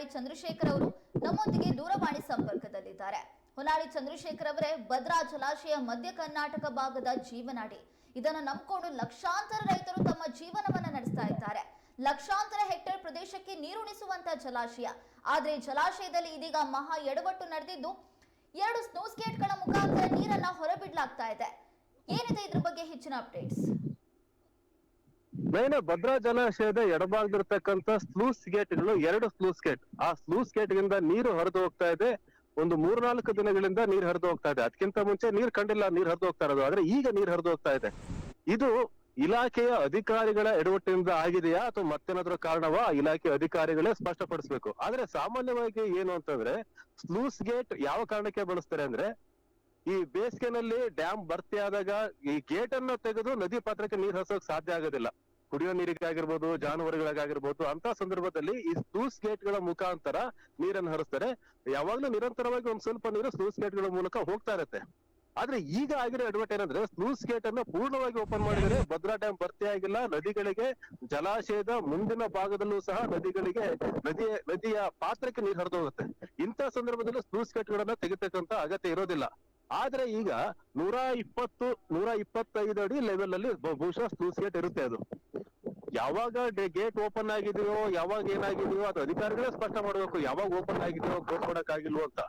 ಹೊನ್ನಾಳಿ ಚಂದ್ರಶೇಖರ್ ಅವರು ನಮ್ಮೊಂದಿಗೆ ದೂರವಾಣಿ ಸಂಪರ್ಕದಲ್ಲಿದ್ದಾರೆ. ಹೊನ್ನಾಳಿ ಚಂದ್ರಶೇಖರ್ ಅವರೇ ಭದ್ರಾ ಜಲಾಶಯ ಮಧ್ಯ ಕರ್ನಾಟಕ ಭಾಗದ ಜೀವನಾಡಿ. ಇದನ್ನು ನಂಬಿಕೊಂಡು ಲಕ್ಷಾಂತರ ರೈತರು ತಮ್ಮ ಜೀವನವನ್ನ ನಡೆಸ್ತಾ ಇದ್ದಾರೆ. ಲಕ್ಷಾಂತರ ಹೆಕ್ಟೇರ್ ಪ್ರದೇಶಕ್ಕೆ ನೀರುಣಿಸುವಂತ ಜಲಾಶಯ. ಆದ್ರೆ ಜಲಾಶಯದಲ್ಲಿ ಇದೀಗ ಮಹಾ ಎಡವಟ್ಟು ನಡೆದಿದ್ದು ಎರಡು ಸ್ನೋಸ್ಕೇಟ್ಗಳ ಮುಖಾಂತರ ನೀರನ್ನ ಹೊರಬಿಡ್ಲಾಗ್ತಾ ಇದೆ. ಏನಿದೆ ಇದ್ರ ಬಗ್ಗೆ ಹೆಚ್ಚಿನ ಅಪ್ಡೇಟ್ಸ್? ಮೇನ್ ಭದ್ರಾ ಜಲಾಶಯದ ಎಡಭಾಗದಿರ್ತಕ್ಕಂತ ಸ್ಲೂಸ್ ಗೇಟ್ಗಳು ಎರಡು ಸ್ಲೂಸ್ ಗೇಟ್ ಆ ಸ್ಲೂಸ್ ಗೇಟ್ ಗಿಂದ ನೀರು ಹರಿದು ಹೋಗ್ತಾ ಇದೆ. ಒಂದು ಮೂರ್ನಾಲ್ಕು ದಿನಗಳಿಂದ ನೀರು ಹರಿದು ಹೋಗ್ತಾ ಇದೆ. ಅದಕ್ಕಿಂತ ಮುಂಚೆ ನೀರ್ ಕಂಡಿಲ್ಲ, ನೀರ್ ಹರಿದು ಹೋಗ್ತಾ ಇರೋದು. ಆದ್ರೆ ಈಗ ನೀರ್ ಹರಿದು ಹೋಗ್ತಾ ಇದೆ. ಇದು ಇಲಾಖೆಯ ಅಧಿಕಾರಿಗಳ ಎಡವಟ್ಟಿನಿಂದ ಆಗಿದೆಯಾ ಅಥವಾ ಮತ್ತೇನಾದ್ರೂ ಕಾರಣವಾ? ಇಲಾಖೆ ಅಧಿಕಾರಿಗಳೇ ಸ್ಪಷ್ಟಪಡಿಸ್ಬೇಕು. ಆದ್ರೆ ಸಾಮಾನ್ಯವಾಗಿ ಏನು ಅಂತಂದ್ರೆ ಸ್ಲೂಸ್ ಗೇಟ್ ಯಾವ ಕಾರಣಕ್ಕೆ ಬಳಸ್ತಾರೆ ಅಂದ್ರೆ ಈ ಬೇಸಿಗೆನಲ್ಲಿ ಡ್ಯಾಮ್ ಭರ್ತಿ ಆದಾಗ ಈ ಗೇಟ್ ಅನ್ನ ತೆಗೆದು ನದಿ ಪಾತ್ರಕ್ಕೆ ನೀರ್ ಹರಿಸೋಕ್ ಸಾಧ್ಯ ಆಗೋದಿಲ್ಲ. ಕುಡಿಯೋ ನೀರಿಗೆ ಆಗಿರ್ಬೋದು ಜಾನುವಾರುಗಳಿಗಾಗಿರ್ಬೋದು ಅಂತ ಸಂದರ್ಭದಲ್ಲಿ ಈ ಸ್ಲೂಸ್ ಗೇಟ್ಗಳ ಮುಖಾಂತರ ನೀರನ್ನು ಹರಿಸ್ತಾರೆ. ಯಾವಾಗ್ಲೂ ನಿರಂತರವಾಗಿ ಒಂದ್ ಸ್ವಲ್ಪ ನೀರು ಸ್ಲೂಸ್ ಗೇಟ್ಗಳ ಮೂಲಕ ಹೋಗ್ತಾ ಇರತ್ತೆ. ಆದ್ರೆ ಈಗ ಆಗಿರೋ ಅಡ್ವರ್ಟ್ ಏನಂದ್ರೆ, ಸ್ಲೂಸ್ ಗೇಟ್ ಅನ್ನ ಪೂರ್ಣವಾಗಿ ಓಪನ್ ಮಾಡಿದರೆ ಭದ್ರಾ ಡ್ಯಾಮ್ ಭರ್ತಿ ಆಗಿಲ್ಲ. ನದಿಗಳಿಗೆ ಜಲಾಶಯದ ಮುಂದಿನ ಭಾಗದಲ್ಲೂ ಸಹ ನದಿಗಳಿಗೆ ನದಿಯ ನದಿಯ ಪಾತ್ರಕ್ಕೆ ನೀರು ಹರಿದು ಹೋಗುತ್ತೆ ಇಂಥ ಸಂದರ್ಭದಲ್ಲಿ ಸ್ಲೂಸ್ ಗೇಟ್ ಗಳನ್ನ ತೆಗಿತಕ್ಕಂತ ಅಗತ್ಯ ಇರೋದಿಲ್ಲ. ಆದ್ರೆ ಈಗ ನೂರ ಇಪ್ಪತ್ತು, ನೂರ ಇಪ್ಪತ್ತೈದು ಅಡಿ ಲೆವೆಲ್ ಅಲ್ಲಿ ಬಹು- ಬಹುಶಃ ಸ್ಲೂಸ್ ಗೇಟ್ ಇರುತ್ತೆ ಅದು. ಯಾವಾಗ ಗೇಟ್ ಓಪನ್ ಆಗಿದೆಯೋ, ಯಾವಾಗ ಏನಾಗಿದೆಯೋ ಅದು ಅಧಿಕಾರಿಗಳೇ ಸ್ಪಷ್ಟ ಮಾಡ್ಬೇಕು. ಯಾವಾಗ ಓಪನ್ ಆಗಿದೆಯೋ ಕ್ಲೋಸ್ ಮಾಡಕ್ ಆಗಿಲ್ವೋ ಅಂತ.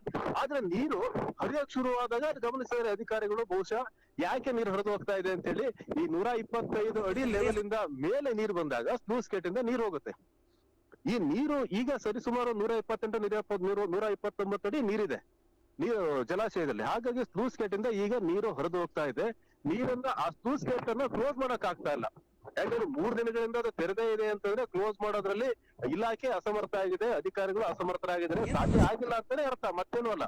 ಆದ್ರೆ ನೀರು ಹರಿಯಕ್ ಶುರುವಾದಾಗ ಅದು ಗಮನಿಸಿದ್ರೆ ಅಧಿಕಾರಿಗಳು ಬಹುಶಃ ಯಾಕೆ ನೀರು ಹರಿದು ಹೋಗ್ತಾ ಇದೆ ಅಂತ ಹೇಳಿ ಈ ನೂರ ಇಪ್ಪತ್ತೈದು ಅಡಿ ಲೆವೆಲ್ ಇಂದ ಮೇಲೆ ನೀರು ಬಂದಾಗ ಸ್ಲೂಸ್ ಗೇಟ್ ಇಂದ ನೀರು ಹೋಗುತ್ತೆ. ಈ ನೀರು ಈಗ ಸರಿಸುಮಾರು ನೂರ ಇಪ್ಪತ್ತೆಂಟು ನೂರ ಇಪ್ಪತ್ ನೂರು ನೂರ ಇಪ್ಪತ್ತೊಂಬತ್ತು ಅಡಿ ನೀರಿದೆ. ನೀರು ಜಲಾಶಯದಲ್ಲಿ. ಹಾಗಾಗಿ ಸ್ಲೂಸ್ ಗೇಟ್ ಇಂದ ಈಗ ನೀರು ಹರಿದು ಹೋಗ್ತಾ ಇದೆ. ನೀರನ್ನ ಆ ಸ್ಲೂಸ್ ಗೇಟ್ ಅನ್ನ ಕ್ಲೋಸ್ ಮಾಡಕ್ ಆಗ್ತಾ ಇಲ್ಲ. ಯಾಕಂದ್ರೆ ಮೂರ್ ದಿನಗಳಿಂದ ಅದು ತೆರೆದೇ ಇದೆ ಅಂತಂದ್ರೆ ಕ್ಲೋಸ್ ಮಾಡೋದ್ರಲ್ಲಿ ಇಲಾಖೆ ಅಸಮರ್ಥ ಆಗಿದೆ ಅಧಿಕಾರಿಗಳು ಅಸಮರ್ಥರಾಗಿದ್ದಾರೆ. ಸಾಧ್ಯ ಆಗಿಲ್ಲ ಅಂತಾನೆ ಅರ್ಥ ಮತ್ತೇನು ಅಲ್ಲ.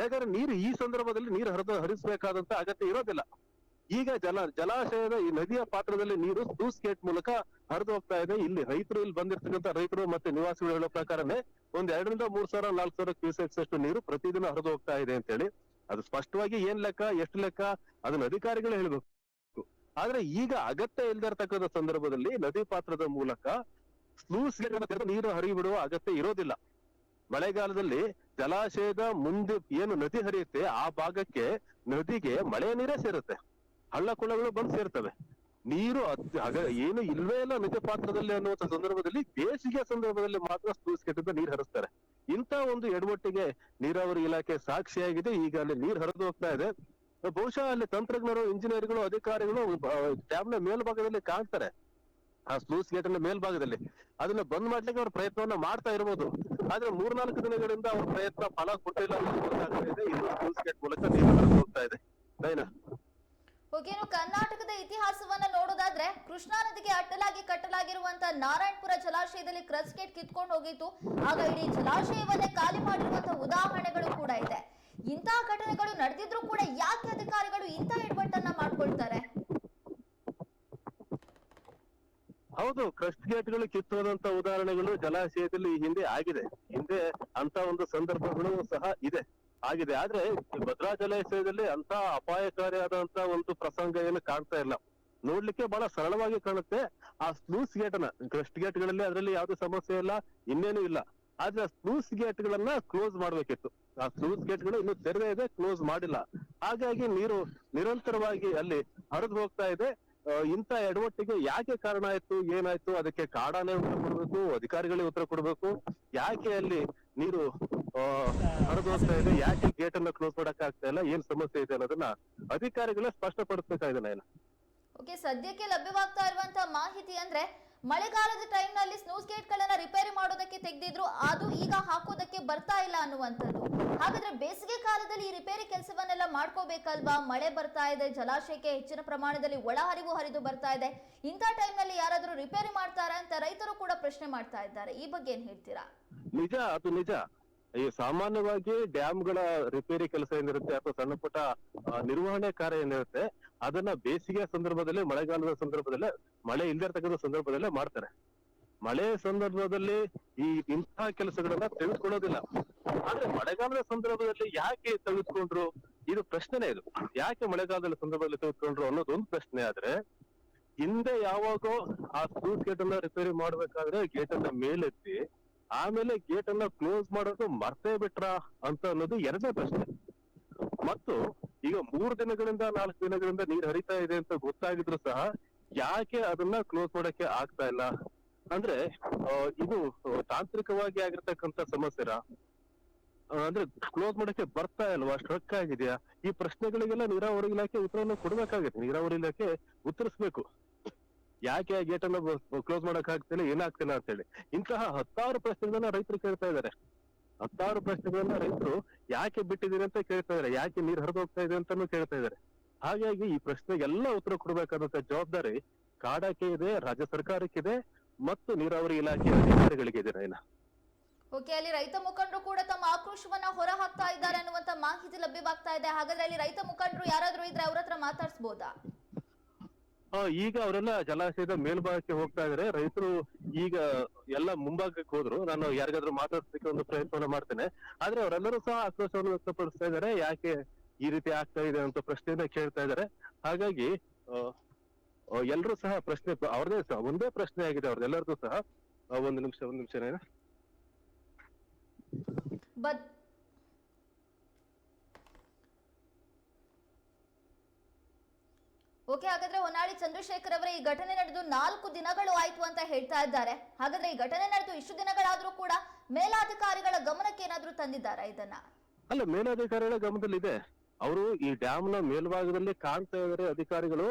ಯಾಕಂದ್ರೆ ನೀರು ಈ ಸಂದರ್ಭದಲ್ಲಿ ನೀರು ಹರಿದು ಹರಿಸಬೇಕಾದಂತ ಅಗತ್ಯ ಇರೋದಿಲ್ಲ. ಈಗ ಜಲ ಜಲಾಶಯದ ಈ ನದಿಯ ಪಾತ್ರದಲ್ಲಿ ನೀರು ಸ್ಲೂಸ್ ಗೇಟ್ ಮೂಲಕ ಹರಿದು ಹೋಗ್ತಾ ಇದೆ. ಇಲ್ಲಿ ರೈತರು ಇಲ್ಲಿ ಬಂದಿರ್ತಕ್ಕಂಥ ರೈತರು ಮತ್ತೆ ನಿವಾಸಿಗಳು ಹೇಳೋ ಪ್ರಕಾರನೇ ಒಂದ್ ಎರಡರಿಂದ ಮೂರ್ ಸಾವಿರ ನಾಲ್ಕು ಸಾವಿರ ಕ್ಯೂಸೆಕ್ಸ್ ಅಷ್ಟು ನೀರು ಪ್ರತಿದಿನ ಹರಿದು ಹೋಗ್ತಾ ಇದೆ ಅಂತ ಹೇಳಿ ಅದು ಸ್ಪಷ್ಟವಾಗಿ ಏನ್ ಲೆಕ್ಕ ಎಷ್ಟು ಲೆಕ್ಕ ಅದನ್ನ ಅಧಿಕಾರಿಗಳು ಹೇಳ್ಬೇಕು. ಆದ್ರೆ ಈಗ ಅಗತ್ಯ ಇಲ್ದೇ ಇರ್ತಕ್ಕಂಥ ಸಂದರ್ಭದಲ್ಲಿ ನದಿ ಪಾತ್ರದ ಮೂಲಕ ಸ್ಲೂಸ್ ನೀರು ಹರಿಬಿಡುವ ಅಗತ್ಯ ಇರೋದಿಲ್ಲ. ಮಳೆಗಾಲದಲ್ಲಿ ಜಲಾಶಯದ ಮುಂದೆ ಏನು ನದಿ ಹರಿಯುತ್ತೆ ಆ ಭಾಗಕ್ಕೆ ನದಿಗೆ ಮಳೆ ನೀರೇ ಸೇರುತ್ತೆ. ಹಳ್ಳ ಕೊಳ್ಳಗಳು ಬಂದು ಸೇರ್ತವೆ. ನೀರು ಏನು ಇಲ್ವೇ ಇಲ್ಲ ನದಿ ಪಾತ್ರದಲ್ಲಿ ಅನ್ನುವಂತ ಸಂದರ್ಭದಲ್ಲಿ ಬೇಸಿಗೆ ಸಂದರ್ಭದಲ್ಲಿ ಮಾತ್ರ ಸ್ಲೂಸ್ ಗೇಟಿಂದ ನೀರು ಹರಿಸ್ತಾರೆ. ಇಂತ ಒಂದು ಎಡವಟ್ಟಿಗೆ ನೀರಾವರಿ ಇಲಾಖೆ ಸಾಕ್ಷಿಯಾಗಿದೆ. ಈಗ ಅಲ್ಲಿ ನೀರು ಹರಿದು ಹೋಗ್ತಾ ಇದೆ. ಬಹುಶಃ ಅಲ್ಲಿ ತಂತ್ರಜ್ಞರು, ಇಂಜಿನಿಯರ್ಗಳು, ಅಧಿಕಾರಿಗಳು ಡ್ಯಾಮ್ನ ಮೇಲ್ಭಾಗದಲ್ಲಿ ಕಾಣ್ತಾರೆ. ಆ ಸ್ಲೂಸ್ ಗೇಟ್ನ ಮೇಲ್ಭಾಗದಲ್ಲಿ. ಅದನ್ನ ಬಂದ್ ಮಾಡ್ಲಿಕ್ಕೆ ಅವ್ರ ಪ್ರಯತ್ನವನ್ನ ಮಾಡ್ತಾ ಇರ್ಬೋದು. ಆದ್ರೆ ಮೂರ್ನಾಲ್ಕು ದಿನಗಳಿಂದ ಅವ್ರ ಪ್ರಯತ್ನ ಫಲ ಕೊಟ್ಟಿಲ್ಲ ಸ್ಲೂಸ್ ಗೇಟ್ ಮೂಲಕ ಹೋಗ್ತಾ ಇದೆ. ಕರ್ನಾಟಕದ ಇತಿಹಾಸವನ್ನ ನೋಡೋದಾದ್ರೆ ಕೃಷ್ಣಾ ನದಿಗೆ ಅಡ್ಡಲಾಗಿ ಕಟ್ಟಲಾಗಿರುವಂತ ನಾರಾಯಣಪುರ ಜಲಾಶಯದಲ್ಲಿ ಕ್ರಸ್ಗೇಟ್ ಕಿತ್ಕೊಂಡು ಹೋಗಿತ್ತು. ಆಗ ಇಡೀ ಜಲಾಶಯವನ್ನೇ ಖಾಲಿ ಮಾಡಿರುವಂತ ಉದಾಹರಣೆಗಳು ಕೂಡ ಇದೆ. ಇಂತಹ ಘಟನೆಗಳು ನಡೆದಿದ್ರು ಕೂಡ ಯಾಕೆ ಅಧಿಕಾರಿಗಳು ಇಂಥ ಎಡವಟ್ಟನ್ನ ಮಾಡ್ಕೊಳ್ತಾರೆ? ಹೌದು, ಕ್ರಸ್ಟ್ ಗೇಟ್ಗಳು ಕಿತ್ತೋದಂತ ಉದಾಹರಣೆಗಳು ಜಲಾಶಯದಲ್ಲಿ ಹಿಂದೆ ಆಗಿದೆ. ಹಿಂದೆ ಅಂತ ಒಂದು ಸಂದರ್ಭಗಳು ಸಹ ಇದೆ. ಆಗಿದೆ. ಆದ್ರೆ ಭದ್ರಾ ಜಲಾಶಯದಲ್ಲಿ ಅಂತ ಅಪಾಯಕಾರಿಯಾದಂತ ಒಂದು ಪ್ರಸಂಗ ಏನು ಕಾಣ್ತಾ ಇಲ್ಲ. ನೋಡ್ಲಿಕ್ಕೆ ಬಹಳ ಸರಳವಾಗಿ ಕಾಣುತ್ತೆ. ಆ ಸ್ಲೂಸ್ ಗೇಟ್ನ, ಕ್ರಸ್ಟ್ ಗೇಟ್ಗಳಲ್ಲಿ ಅದರಲ್ಲಿ ಯಾವುದೇ ಸಮಸ್ಯೆ ಇಲ್ಲ, ಇನ್ನೇನು ಇಲ್ಲ. ಆದ್ರೆ ಸ್ಲೂಸ್ ಗೇಟ್ ಗಳನ್ನ ಕ್ಲೋಸ್ ಮಾಡ್ಬೇಕಿತ್ತು. ಆ ಸ್ಲೂಸ್ ಗೇಟ್ಗಳು ಇನ್ನು ತೆರೆದೇ ಇದೆ, ಕ್ಲೋಸ್ ಮಾಡಿಲ್ಲ. ಹಾಗಾಗಿ ನೀರು ನಿರಂತರವಾಗಿ ಅಲ್ಲಿ ಹರಿದು ಹೋಗ್ತಾ ಇದೆ. ಇಂತ ಎಡವಟ್ಟಿಗೆ ಯಾಕೆ ಕಾರಣ ಆಯ್ತು, ಏನಾಯ್ತು? ಅದಕ್ಕೆ ಕಾಡಾನೆ ಉತ್ತರ ಕೊಡ್ಬೇಕು ಅಧಿಕಾರಿಗಳೇ ಉತ್ತರ ಕೊಡ್ಬೇಕು. ಯಾಕೆ ಅಲ್ಲಿ ನೀರು ಹರಿದು ಹೋಗ್ತಾ ಇದೆ? ಯಾಕೆ ಗೇಟ್ ಅನ್ನ ಕ್ಲೋಸ್ ಮಾಡಕ್ ಆಗ್ತಾ ಇಲ್ಲ? ಏನ್ ಸಮಸ್ಯೆ ಇದೆ ಅನ್ನೋದನ್ನ ಅಧಿಕಾರಿಗಳೇ ಸ್ಪಷ್ಟಪಡಿಸ್ಬೇಕಾಗಿದೆ, ನಾನು. ಸದ್ಯಕ್ಕೆ ಲಭ್ಯವಾಗ್ತಾ ಇರುವಂತಹ ಮಾಹಿತಿ ಅಂದ್ರೆ ಮಳೆಗಾಲದ ಟೈಮ್ನಲ್ಲಿ ಸ್ನೂಸ್ ಗೇಟ್ ಗಳನ್ನ ರಿಪೇರಿ ಮಾಡೋದಕ್ಕೆ ತೆಗೆದಿದ್ರು, ಅದು ಈಗ ಹಾಕೋದಕ್ಕೆ ಬರ್ತಾ ಇಲ್ಲ ಅನ್ನುವಂಥದ್ದು. ಹಾಗಾದ್ರೆ ಬೇಸಿಗೆ ಕಾಲದಲ್ಲಿ ಈ ರಿಪೇರಿ ಕೆಲಸವನ್ನೆಲ್ಲ ಮಾಡ್ಕೋಬೇಕಲ್ವಾ? ಮಳೆ ಬರ್ತಾ ಇದೆ, ಜಲಾಶಯಕ್ಕೆ ಹೆಚ್ಚಿನ ಪ್ರಮಾಣದಲ್ಲಿ ಒಳಹರಿವು ಹರಿದು ಬರ್ತಾ ಇದೆ. ಇಂಥ ಟೈಮ್ನಲ್ಲಿ ಯಾರಾದ್ರೂ ರಿಪೇರಿ ಮಾಡ್ತಾರಾ ಅಂತ ರೈತರು ಕೂಡ ಪ್ರಶ್ನೆ ಮಾಡ್ತಾ ಇದ್ದಾರೆ. ಈ ಬಗ್ಗೆ ಏನ್ ಹೇಳ್ತೀರಾ? ನಿಜ, ಅದು ನಿಜ. ಈ ಸಾಮಾನ್ಯವಾಗಿ ಡ್ಯಾಮ್ಗಳ ರಿಪೇರಿ ಕೆಲಸ ಏನಿರುತ್ತೆ, ಅಥವಾ ಸಣ್ಣ ಪುಟ್ಟ ನಿರ್ವಹಣೆ ಕಾರ್ಯ ಏನಿರುತ್ತೆ ಅದನ್ನ ಬೇಸಿಗೆ ಸಂದರ್ಭದಲ್ಲಿ, ಮಳೆಗಾಲದ ಸಂದರ್ಭದಲ್ಲೇ, ಮಳೆ ಇಲ್ಲದೆ ಇರ್ತಕ್ಕಂಥ ಸಂದರ್ಭದಲ್ಲೇ ಮಾಡ್ತಾರೆ. ಮಳೆ ಸಂದರ್ಭದಲ್ಲಿ ಈ ಇಂತಹ ಕೆಲಸಗಳನ್ನ ತೆಗೆದುಕೊಳ್ಳೋದಿಲ್ಲ. ಆದ್ರೆ ಮಳೆಗಾಲದ ಸಂದರ್ಭದಲ್ಲಿ ಯಾಕೆ ತೆಗೆದುಕೊಂಡ್ರು? ಇದು ಪ್ರಶ್ನೆನೇ ಇದು. ಯಾಕೆ ಮಳೆಗಾಲದ ಸಂದರ್ಭದಲ್ಲಿ ತೆಗೆದುಕೊಂಡ್ರು ಅನ್ನೋದು ಒಂದು ಪ್ರಶ್ನೆ ಆದ್ರೆ, ಹಿಂದೆ ಯಾವಾಗೋ ಆ ಸ್ಲೂಸ್ ಗೇಟ್ ಅನ್ನ ರಿಪೇರಿ ಮಾಡ್ಬೇಕಾದ್ರೆ ಗೇಟ್ ಅನ್ನ ಮೇಲೆತ್ತಿ, ಆಮೇಲೆ ಗೇಟ್ ಅನ್ನ ಕ್ಲೋಸ್ ಮಾಡೋದು ಮರ್ತೇ ಬಿಟ್ರಾ ಅಂತ ಅನ್ನೋದು ಎರಡನೇ ಪ್ರಶ್ನೆ. ಮತ್ತು ಈಗ ಮೂರು ದಿನಗಳಿಂದ, ನಾಲ್ಕು ದಿನಗಳಿಂದ ನೀರ್ ಹರಿತಾ ಇದೆ ಅಂತ ಗೊತ್ತಾಗಿದ್ರು ಸಹ ಯಾಕೆ ಅದನ್ನ ಕ್ಲೋಸ್ ಮಾಡಕ್ಕೆ ಆಗ್ತಾ ಇಲ್ಲ? ಅಂದ್ರೆ ಇದು ತಾಂತ್ರಿಕವಾಗಿ ಆಗಿರ್ತಕ್ಕಂತ ಸಮಸ್ಯೆ ಅಂದ್ರೆ ಕ್ಲೋಸ್ ಮಾಡಕ್ಕೆ ಬರ್ತಾ ಇಲ್ವಾ? ಸ್ಟ್ರಕ್ ಆಗಿದೆಯಾ? ಈ ಪ್ರಶ್ನೆಗಳಿಗೆಲ್ಲ ನೀರಾವರಿ ಇಲಾಖೆ ಉತ್ತರವನ್ನು ಕೊಡ್ಬೇಕಾಗುತ್ತೆ. ನೀರಾವರಿ ಇಲಾಖೆ ಉತ್ತರಿಸ್ಬೇಕು. ಯಾಕೆ ಗೇಟ್ ಅನ್ನ ಕ್ಲೋಸ್ ಮಾಡಕ್ ಆಗ್ತಿಲ್ಲ ಏನಾಗ್ತಿಲ್ಲ ಅಂತೇಳಿ. ಇಂತಹ ಹತ್ತಾರು ಪ್ರಶ್ನೆಗಳನ್ನ ರೈತರು ಕೇಳ್ತಾ ಇದ್ದಾರೆ. ಹತ್ತಾರು ಪ್ರಶ್ನೆಗಳನ್ನ ರೈತರು ಯಾಕೆ ಬಿಟ್ಟಿದ್ದೀರಿ ಅಂತ ಕೇಳ್ತಾ ಇದಾರೆ ಯಾಕೆ ನೀರು ಹರಿದು ಹೋಗ್ತಾ ಇದೆ ಅಂತಾನು ಕೇಳ್ತಾ ಇದಾರೆ ಹಾಗಾಗಿ ಈ ಪ್ರಶ್ನೆಗೆಲ್ಲ ಉತ್ತರ ಕೊಡಬೇಕಾದಂತ ಜವಾಬ್ದಾರಿ ಕಾಡಕ್ಕೆ ಇದೆ ರಾಜ್ಯ ಸರ್ಕಾರಕ್ಕಿದೆ ಮತ್ತು ನೀರಾವರಿ ಇಲಾಖೆ ಅಧಿಕಾರಿಗಳಿಗೆ ಇದೆ ರೈನಾ. ಓಕೆ ಅಲ್ಲಿ ರೈತ ಮುಖಂಡರು ಕೂಡ ತಮ್ಮ ಆಕ್ರೋಶವನ್ನ ಹೊರ ಹಾಕ್ತಾ ಇದ್ದಾರೆ ಅನ್ನುವಂತ ಮಾಹಿತಿ ಲಭ್ಯವಾಗ್ತಾ ಇದೆ. ಹಾಗಾದ್ರೆ ಅಲ್ಲಿ ರೈತ ಮುಖಂಡರು ಯಾರಾದ್ರೂ ಇದ್ರೆ ಅವ್ರ ಹತ್ರ ಮಾತಾಡ್ಸ್ಬೋದಾ? ಆ, ಈಗ ಅವರೆಲ್ಲ ಜಲಾಶಯದ ಮೇಲ್ಭಾಗಕ್ಕೆ ಹೋಗ್ತಾ ಇದಾರೆ. ರೈತರು ಈಗ ಎಲ್ಲ ಮುಂಭಾಗಕ್ಕೆ ಹೋದ್ರು. ನಾನು ಯಾರಿಗಾದ್ರೂ ಮಾತಾಡ್ಸಲಿಕ್ಕೆ ಒಂದು ಪ್ರಯತ್ನ ಮಾಡ್ತೇನೆ. ಆದ್ರೆ ಅವರೆಲ್ಲರೂ ಸಹ ಆಕ್ರೋಶವನ್ನು ವ್ಯಕ್ತಪಡಿಸ್ತಾ ಇದಾರೆ. ಯಾಕೆ ಈ ರೀತಿ ಆಗ್ತಾ ಇದೆ ಅಂತ ಪ್ರಶ್ನೆಯನ್ನ ಕೇಳ್ತಾ ಇದ್ದಾರೆ ಹಾಗಾಗಿ ಎಲ್ಲರೂ ಸಹ ಪ್ರಶ್ನೆ ಅವ್ರದೇ ಸಹ, ಒಂದೇ ಪ್ರಶ್ನೆ ಆಗಿದೆ ಅವ್ರದ್ದೆಲ್ಲರದು ಸಹ ಒಂದು ನಿಮಿಷ ಒಂದು ನಿಮಿಷ, ನೇನ. ಓಕೆ, ಹಾಗಾದ್ರೆ ಹೊನ್ನಾಳಿ ಚಂದ್ರಶೇಖರ್ ಅವರ ಈ ಘಟನೆ ನಡೆದು ನಾಲ್ಕು ದಿನಗಳು ಆಯ್ತು ಅಂತ ಹೇಳ್ತಾ ಇದ್ದಾರೆ. ಹಾಗಾದ್ರೆ ಈ ಘಟನೆ ನಡೆದು ಇಷ್ಟು ದಿನಗಳಾದ್ರೂ ಕೂಡ ಮೇಲಾಧಿಕಾರಿಗಳ ಗಮನಕ್ಕೆ ಏನಾದ್ರೂ ತಂದಿದ್ದಾರಾ ಇದನ್ನ? ಅಲ್ಲ, ಮೇಲಾಧಿಕಾರಿಗಳ ಗಮನದಲ್ಲಿದೆ. ಅವರು ಈ ಡ್ಯಾಮ್ನ ಮೇಲ್ಭಾಗದಲ್ಲಿ ಕಾಣ್ತಾ ಇದ್ದಾರೆ ಅಧಿಕಾರಿಗಳು.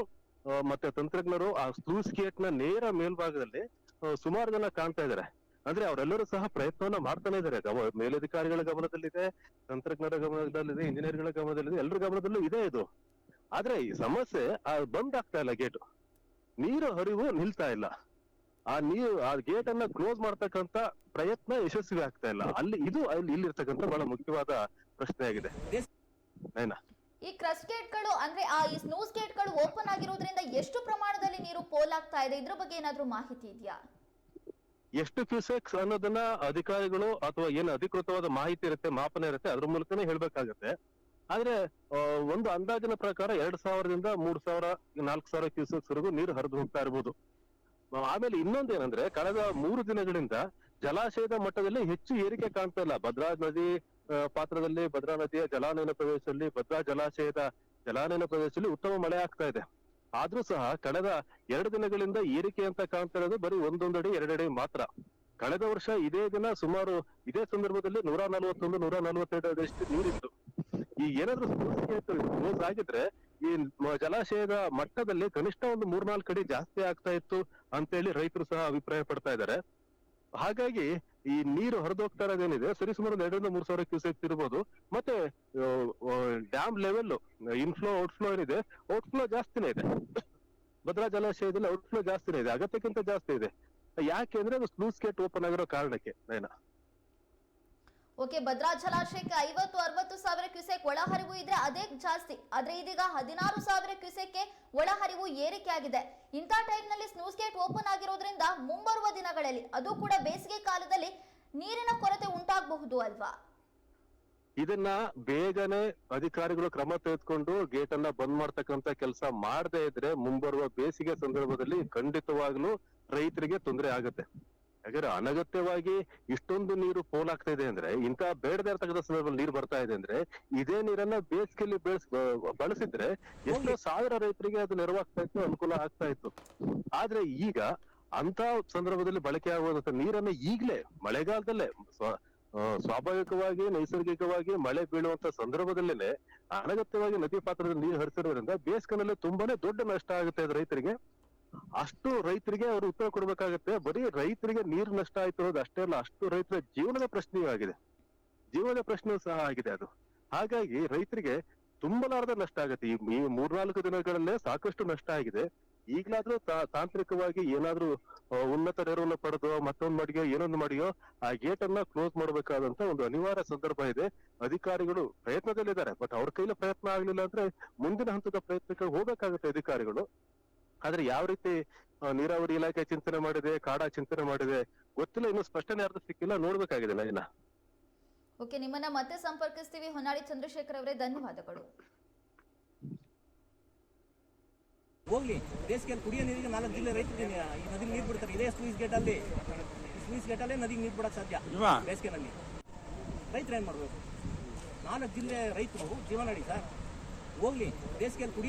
ಮತ್ತೆ ತಂತ್ರಜ್ಞರು ಆ ಸ್ಲೂಸ್ ಗೇಟ್ನ ನೇರ ಮೇಲ್ಭಾಗದಲ್ಲಿ ಸುಮಾರು ಜನ ಕಾಣ್ತಾ ಇದ್ದಾರೆ ಅಂದ್ರೆ ಅವರೆಲ್ಲರೂ ಸಹ ಪ್ರಯತ್ನವನ್ನ ಮಾಡ್ತಾನೆ ಇದ್ದಾರೆ ಗಮ, ಮೇಲಧಿಕಾರಿಗಳ ಗಮನದಲ್ಲಿದೆ, ತಂತ್ರಜ್ಞರ ಗಮನದಲ್ಲಿದೆ, ಇಂಜಿನಿಯರ್ಗಳ ಗಮನದಲ್ಲಿದೆ ಎಲ್ಲರ ಗಮನದಲ್ಲೂ ಇದೆ ಇದು. ಆದ್ರೆ ಈ ಸಮಸ್ಯೆ ಆ ಬಂದ್ ಆಗ್ತಾ ಇಲ್ಲ ಗೇಟ್ ನೀರು ಹರಿವು ನಿಲ್ತಾ ಇಲ್ಲ. ಆ ನೀರು ಆ ಗೇಟ್ ಅನ್ನ ಕ್ಲೋಸ್ ಮಾಡ್ತಕ್ಕಂತ ಪ್ರಯತ್ನ ಯಶಸ್ವಿ ಆಗ್ತಾ ಇಲ್ಲ. ಅಲ್ಲಿ ಇದು ಅಲ್ಲಿ ಇಲ್ಲಿರ್ತಕ್ಕಂಥ ಬಹಳ ಮುಖ್ಯವಾದ ಪ್ರಶ್ನೆ ಆಗಿದೆ. ಈ ಕ್ರಸ್ ಗೇಟ್ಗಳು ಅಂದ್ರೆ ಆ ಈ ಸ್ನೂಸ್ ಗೇಟ್ಗಳು ಓಪನ್ ಆಗಿರೋದ್ರಿಂದ ಎಷ್ಟು ಪ್ರಮಾಣದಲ್ಲಿ ನೀರು ಪೋಲಾಗ್ತಾ ಇದೆ? ಇದ್ರ ಬಗ್ಗೆ ಏನಾದ್ರೂ ಮಾಹಿತಿ ಇದೆಯಾ? ಎಷ್ಟು ಕ್ಯೂಸೆಕ್ಸ್ ಅನ್ನೋದನ್ನ ಅಧಿಕಾರಿಗಳು ಅಥವಾ ಏನು ಅಧಿಕೃತವಾದ ಮಾಹಿತಿ ಇರುತ್ತೆ ಮಾಪನ ಇರುತ್ತೆ ಅದ್ರ ಮೂಲಕನೇ ಹೇಳ್ಬೇಕಾಗತ್ತೆ. ಆದ್ರೆ ಒಂದು ಅಂದಾಜಿನ ಪ್ರಕಾರ ಎರಡ್ ಸಾವಿರದಿಂದ ಮೂರ್ ಸಾವಿರ, ನಾಲ್ಕು ಸಾವಿರ ಕ್ಯೂಸೆಕ್ಸ್ ವರೆಗೂ ನೀರು ಹರಿದು ಹೋಗ್ತಾ ಇರ್ಬೋದು. ಆಮೇಲೆ ಇನ್ನೊಂದೇನಂದ್ರೆ ಕಳೆದ ಮೂರು ದಿನಗಳಿಂದ ಜಲಾಶಯದ ಮಟ್ಟದಲ್ಲಿ ಹೆಚ್ಚು ಏರಿಕೆ ಕಾಣ್ತಾ ಇಲ್ಲ. ಭದ್ರಾ ನದಿ ಪಾತ್ರದಲ್ಲಿ, ಭದ್ರಾ ನದಿಯ ಜಲಾನಯನ ಪ್ರದೇಶದಲ್ಲಿ, ಭದ್ರಾ ಜಲಾಶಯದ ಜಲಾನಯನ ಪ್ರದೇಶದಲ್ಲಿ ಉತ್ತಮ ಮಳೆ ಆಗ್ತಾ ಇದೆ. ಆದ್ರೂ ಸಹ ಕಳೆದ ಎರಡು ದಿನಗಳಿಂದ ಏರಿಕೆ ಅಂತ ಕಾಣ್ತಾ ಇರೋದು ಬರೀ ಒಂದೊಂದಡಿ ಎರಡಡಿ ಮಾತ್ರ. ಕಳೆದ ವರ್ಷ ಇದೇ ದಿನ ಸುಮಾರು ಇದೇ ಸಂದರ್ಭದಲ್ಲಿ ನೂರ ನಲವತ್ತೊಂದು, ನೂರ ನಲವತ್ತೆರಡು ನೀರಿತ್ತು. ಈ ಏನಾದ್ರೂ ಕ್ಲೋಸ್ ಆಗಿದ್ರೆ ಈ ಜಲಾಶಯದ ಮಟ್ಟದಲ್ಲಿ ಕನಿಷ್ಠ ಒಂದು ಮೂರ್ನಾಲ್ಕು ಕಡೆ ಜಾಸ್ತಿ ಆಗ್ತಾ ಇತ್ತು ಅಂತ ಹೇಳಿ ರೈತರು ಸಹ ಅಭಿಪ್ರಾಯ ಪಡ್ತಾ ಇದ್ದಾರೆ. ಹಾಗಾಗಿ ಈ ನೀರು ಹರಿದೋಗ್ತಾ ಇರೋದೇನಿದೆ, ಸರಿ ಸುಮಾರು ಎರಡರಿಂದ ಮೂರ್ ಸಾವಿರ ಕ್ಯೂಸೆಕ್ಸ್ ಇರ್ಬೋದು ಮತ್ತೆ ಡ್ಯಾಮ್ ಲೆವೆಲ್ ಇನ್ಫ್ಲೋ ಔಟ್ಫ್ಲೋ ಏನಿದೆ ಔಟ್ಫ್ಲೋ ಜಾಸ್ತಿನೇ ಇದೆ. ಭದ್ರಾ ಜಲಾಶಯದಲ್ಲಿ ಔಟ್ಫ್ಲೋ ಜಾಸ್ತಿನೇ ಇದೆ, ಅಗತ್ಯಕ್ಕಿಂತ ಜಾಸ್ತಿ ಇದೆ. ಯಾಕೆ ಅಂದ್ರೆ ಅದು ಸ್ಲೂಸ್ ಗೇಟ್ ಓಪನ್ ಆಗಿರೋ ಕಾರಣಕ್ಕೆ ನಯನ ಓಕೆ ಭದ್ರಾ ಜಲಾಶಯಕ್ಕೆ ಐವತ್ತು, ಅರವತ್ತು ಸಾವಿರ ಕ್ಯೂಸೆಕ್ ಒಳಹರಿವು ಇದ್ರೆ ಅದೇ ಜಾಸ್ತಿ. ಆದ್ರೆ ಇದೀಗ ಹದಿನಾರು ಸಾವಿರ ಕ್ಯೂಸೆಕ್ಗೆ ಒಳಹರಿವು ಏರಿಕೆ ಆಗಿದೆ. ಇಂಥ ಟೈಮ್ನಲ್ಲಿ ಸ್ನೂಸ್ ಗೇಟ್ ಓಪನ್ ಆಗಿರೋದ್ರಿಂದ ಮುಂಬರುವ ದಿನಗಳಲ್ಲಿ ಅದು ಕೂಡ ಬೇಸಿಗೆ ಕಾಲದಲ್ಲಿ ನೀರಿನ ಕೊರತೆ ಉಂಟಾಗಬಹುದು ಅಲ್ವಾ? ಇದನ್ನ ಬೇಗನೆ ಅಧಿಕಾರಿಗಳು ಕ್ರಮ ತೆಗೆದುಕೊಂಡು ಗೇಟ್ ಅನ್ನ ಬಂದ್ ಮಾಡ್ತಕ್ಕಂತ ಕೆಲಸ ಮಾಡದೇ ಇದ್ರೆ ಮುಂಬರುವ ಬೇಸಿಗೆ ಸಂದರ್ಭದಲ್ಲಿ ಖಂಡಿತವಾಗ್ಲೂ ರೈತರಿಗೆ ತೊಂದರೆ ಆಗುತ್ತೆ. ಯಾಕಂದ್ರೆ ಅನಗತ್ಯವಾಗಿ ಇಷ್ಟೊಂದು ನೀರು ಪೋಲಾಗ್ತಾ ಇದೆ ಅಂದ್ರೆ ಇಂತ ಬೇಡದೇ ಇರ್ತಕ್ಕಂಥ ಸಂದರ್ಭದಲ್ಲಿ ನೀರು ಬರ್ತಾ ಇದೆ ಅಂದ್ರೆ ಇದೇ ನೀರನ್ನ ಬೇಸಿಗೆಯಲ್ಲಿ ಬೆಳೆಸ್ ಬಳಸಿದ್ರೆ ಎಷ್ಟೋ ಸಾವಿರ ರೈತರಿಗೆ ಅದು ನೆರವಾಗ್ತಾ ಇತ್ತು ಅನುಕೂಲ ಆಗ್ತಾ ಇತ್ತು. ಆದ್ರೆ ಈಗ ಅಂತ ಸಂದರ್ಭದಲ್ಲಿ ಬಳಕೆ ಆಗುವಂತ ನೀರನ್ನ ಈಗ್ಲೇ ಮಳೆಗಾಲದಲ್ಲೇ ಸ್ವ- ಸ್ವಾಭಾವಿಕವಾಗಿ ನೈಸರ್ಗಿಕವಾಗಿ ಮಳೆ ಬೀಳುವಂತ ಸಂದರ್ಭದಲ್ಲೇನೆ ಅನಗತ್ಯವಾಗಿ ನದಿ ಪಾತ್ರದಲ್ಲಿ ನೀರು ಹರಿಸಿರೋದ್ರಿಂದ ಬೇಸಿಗೆನಲ್ಲಿ ತುಂಬಾನೇ ದೊಡ್ಡ ನಷ್ಟ ಆಗುತ್ತೆ ರೈತರಿಗೆ. ಅಷ್ಟು ರೈತರಿಗೆ ಅವರು ಉತ್ತರ ಕೊಡ್ಬೇಕಾಗತ್ತೆ. ಬರೀ ರೈತರಿಗೆ ನೀರು ನಷ್ಟ ಆಯ್ತು ಅನ್ನೋದು ಅಷ್ಟೇ ಅಲ್ಲ, ಅಷ್ಟು ರೈತರ ಜೀವನದ ಪ್ರಶ್ನೆಯೂ ಆಗಿದೆ. ಜೀವನದ ಪ್ರಶ್ನೆಯೂ ಸಹ ಆಗಿದೆ ಅದು. ಹಾಗಾಗಿ ರೈತರಿಗೆ ತುಂಬಲಾರದ ನಷ್ಟ ಆಗುತ್ತೆ. ಈ ಮೂರ್ನಾಲ್ಕು ದಿನಗಳಲ್ಲೇ ಸಾಕಷ್ಟು ನಷ್ಟ ಆಗಿದೆ. ಈಗಲಾದ್ರೂ ತಾಂತ್ರಿಕವಾಗಿ ಏನಾದ್ರೂ ಉನ್ನತ ನೆರವನ್ನು ಪಡೆದು, ಮತ್ತೊಂದು ಮಾಡಿಯೋ ಏನೊಂದು ಮಾಡಿಯೋ, ಆ ಗೇಟ್ ಅನ್ನ ಕ್ಲೋಸ್ ಮಾಡಬೇಕಾದಂತ ಒಂದು ಅನಿವಾರ್ಯ ಸಂದರ್ಭ ಇದೆ. ಅಧಿಕಾರಿಗಳು ಪ್ರಯತ್ನದಲ್ಲಿದ್ದಾರೆ. ಬಟ್ ಅವ್ರ ಕೈಲಿ ಪ್ರಯತ್ನ ಆಗ್ಲಿಲ್ಲ ಅಂದ್ರೆ ಮುಂದಿನ ಹಂತದ ಪ್ರಯತ್ನಕ್ಕೆ ಹೋಗಬೇಕಾಗುತ್ತೆ ಅಧಿಕಾರಿಗಳು. ಆದ್ರೆ ಯಾವ ರೀತಿ ನೀರಾವರಿ ಇಲಾಖೆ ಚಿಂತನೆ ಮಾಡಿದೆ ಕಾಡಾ ಚಿಂತನೆ ಮಾಡಿದೆ ಗೊತ್ತಿಲ್ಲ ಇನ್ನು ಸ್ಪಷ್ಟನೆ ಅರ್ಥ ಸಿಕ್ಕಿಲ್ಲ ನೋಡ್ಬೇಕಾಗಿದೆ ನಯನ ಓಕೆ ನಿಮ್ಮನ್ನ ಮತ್ತೆ ಸಂಪರ್ಕಿಸ್ತೀವಿ. ಹೊನ್ನಾಳಿ ಚಂದ್ರಶೇಖರ್ ಅವರೇ ಧನ್ಯವಾದಗಳು. ಹೋಗ್ಲಿ ಬೇಸಿಗೆಯಲ್ಲಿ ಕುಡಿಯೋ ನೀರಿಗೆ ನಾಲ್ಕು ಜಿಲ್ಲೆ ರೈತರಿಗೆ ಈ ನದಿ ನೀರು ಬಿಡ್ತಾರೆ. ಇದೇ ಸ್ವೀಸ್ ಗೇಟ್ ಅಲ್ಲಿ. ಸ್ಲೂಯಿಸ್ ಗೇಟ್ ಅಲ್ಲೇ ನದಿಗೆ ನೀರು ಬಿಡಕ್ಕೆ ಸಾಧ್ಯ ಇಲ್ವಾ? ಬೇಸಿಗೆನಲ್ಲಿ. ರೈತರು ಏನ್ ಮಾಡಬೇಕು? ನಾಲ್ಕು ಜಿಲ್ಲೆ ರೈತರು ಜೀವನ ನಡಿ ಸರ್. ಹೋಗ್ಲಿ ಬೇಸಿಗೆಯಲ್ಲಿ ಕುಡಿಯೋ